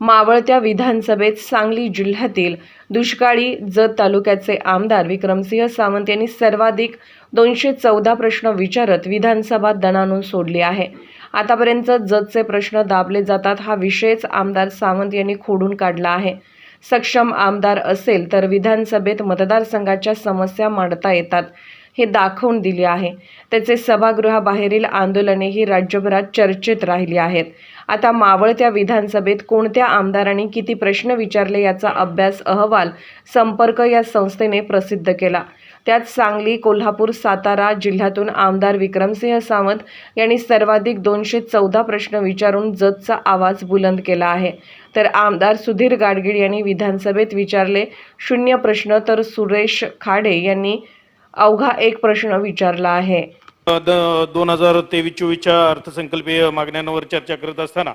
मावळत्या विधानसभेत सांगली जिल्ह्यातील दुष्काळी जत तालुक्याचे आमदार विक्रमसिंह सावंत यांनी सर्वाधिक दोनशे चौदा प्रश्न विचारत विधानसभा दणानून सोडली आहे. आतापर्यंत जतचे प्रश्न दाबले जातात हा विषयच आमदार सावंत यांनी खोडून काढला आहे. सक्षम आमदार असेल तर विधानसभेत मतदारसंघाच्या समस्या मांडता येतात. हे दाखवून दिले आहे. त्याचे सभागृहाबाहेरील आंदोलनेही राज्यभरात चर्चेत राहिली आहेत. आता मावळत्या विधानसभेत कोणत्या आमदारांनी किती प्रश्न विचारले याचा अभ्यास अहवाल संपर्क या संस्थेने प्रसिद्ध केला. त्यात सांगली कोल्हापूर सातारा जिल्ह्यातून आमदार विक्रमसिंह सावंत यांनी सर्वाधिक दोनशे चौदा प्रश्न विचारून जतचा आवाज बुलंद केला आहे. तर आमदार सुधीर गाडगीळ यांनी विधानसभेत विचारले शून्य प्रश्न तर सुरेश खाडे यांनी अवघा एक प्रश्न विचारला आहे. दोन हजार तेवीस चोवीसच्या अर्थसंकल्पीय मागण्यांवर चर्चा करत असताना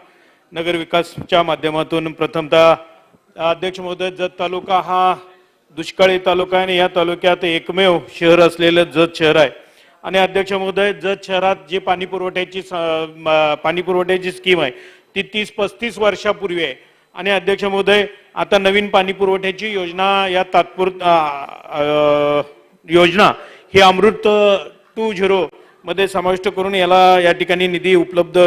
नगर विकासच्या माध्यमातून प्रथमतः अध्यक्ष महोदय जत तालुका हा दुष्काळी तालुका आहे आणि या तालुक्यात एकमेव शहर असलेलं जत शहर आहे. आणि अध्यक्ष महोदय जत शहरात जी पाणी पुरवठ्याची पाणी पुरवठ्याची स्कीम आहे ती तीस पस्तीस वर्षापूर्वी आहे. आणि अध्यक्ष महोदय आता नवीन पाणी पुरवठ्याची योजना या तात्पुर योजना ही अमृत टू झिरो मध्ये समाविष्ट करून याला या ठिकाणी निधी उपलब्ध